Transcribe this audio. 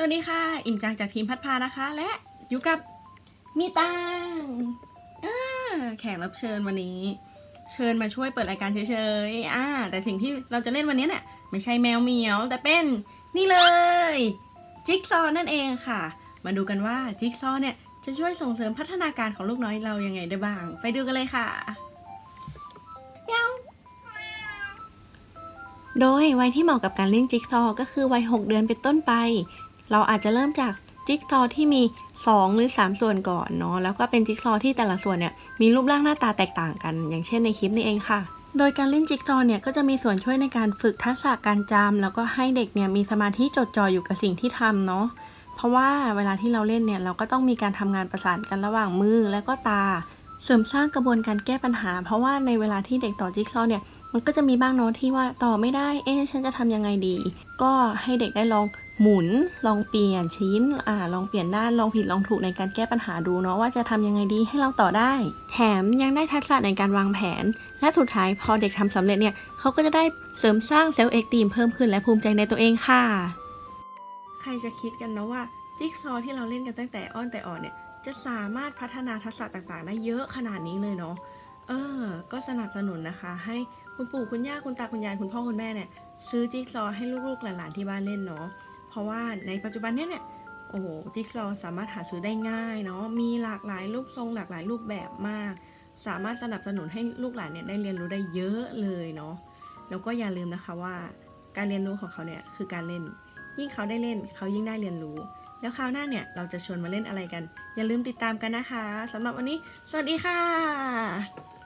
สวัสดีค่ะ อิ่มจังจากทีมพัดพานะคะ และอยู่กับมีตังแขกรับเชิญวันนี้ เชิญมาช่วยเปิดรายการเฉยๆอ่าแต่สิ่งที่เราจะเล่นวันนี้เนี่ยไม่ใช่แมวเหมียว แต่เป็นนี่เลยจิ๊กซอนั่นเองค่ะ มาดูกันว่าจิ๊กซอว์เนี่ยจะช่วยส่งเสริมพัฒนาการของลูกน้อยเรายังไงได้บ้าง ไปดูกันเลยค่ะเมียวโดยวัยที่เหมาะกับการเล่นจิ๊กซอว์ก็คือวัย 6 เดือนเป็นต้นไป เราอาจจะเริ่มจากจิ๊กซอว์ที่มี 2 หรือ 3 ส่วนก่อนเนาะแล้วก็เป็นจิ๊กซอว์ที่แต่ละส่วนเนี่ยมีรูปร่างหน้าตาแตกต่างกัน อย่างเช่นในคลิปนี้เองค่ะ โดยการเล่นจิ๊กซอว์เนี่ยก็จะมีส่วนช่วยในการฝึกทักษะการจำแล้วก็ให้เด็กเนี่ยมีสมาธิจดจ่ออยู่กับสิ่งที่ทำเนาะเพราะว่าเวลาที่เราเล่นเนี่ยเราก็ต้องมีการทำงานประสานกันระหว่างมือและก็ตา เสริมสร้างกระบวนการแก้ปัญหา เพราะว่าในเวลาที่เด็กต่อจิ๊กซอว์เนี่ยมันก็จะมีบ้างเนาะที่ว่าต่อไม่ได้ เอ๊ะฉันจะทำยังไงดี ก็ให้เด็กได้ลอง หมุนลองเปลี่ยนชิ้นอ่าลองเปลี่ยนด้านลองผิดลองถูกในการแก้ปัญหาดูเนาะว่าจะทำยังไงดีให้เราต่อได้ แถมยังได้ทักษะในการวางแผน และสุดท้ายพอเด็กทำสำเร็จเนี่ยเขาก็จะได้เสริมสร้างเซลล์เอ็กตีมเพิ่มขึ้นและภูมิใจในตัวเองค่ะ ใครจะคิดกันนะว่าจิ๊กซอว์ที่เราเล่นกันตั้งแต่อ้อนแต่อ่อนเนี่ยจะสามารถพัฒนาทักษะต่างๆ ได้เยอะขนาดนี้เลยเนาะเออ ก็สนับสนุนนะคะ ให้คุณปู่คุณย่าคุณตาคุณยายคุณพ่อคุณแม่เนี่ยซื้อจิ๊กซอว์ให้ลูกๆหลานๆที่บ้านเล่นเนาะ เพราะว่าในปัจจุบันเนี้ยเนี่ยโอ้โหจิ๊กซอสามารถหาซื้อได้ง่ายเนาะมีหลากหลายรูปทรงหลากหลายรูปแบบมาก สามารถสนับสนุนให้ลูกหลานเนี่ยได้เรียนรู้ได้เยอะเลยเนาะแล้วก็อย่าลืมนะคะว่า การเรียนรู้ของเขาเนี่ยคือการเล่น ยิ่งเขาได้เล่นเขายิ่งได้เรียนรู้ แล้วคราวหน้าเนี่ยเราจะชวนมาเล่นอะไรกัน อย่าลืมติดตามกันนะคะสำหรับวันนี้ สวัสดีค่ะ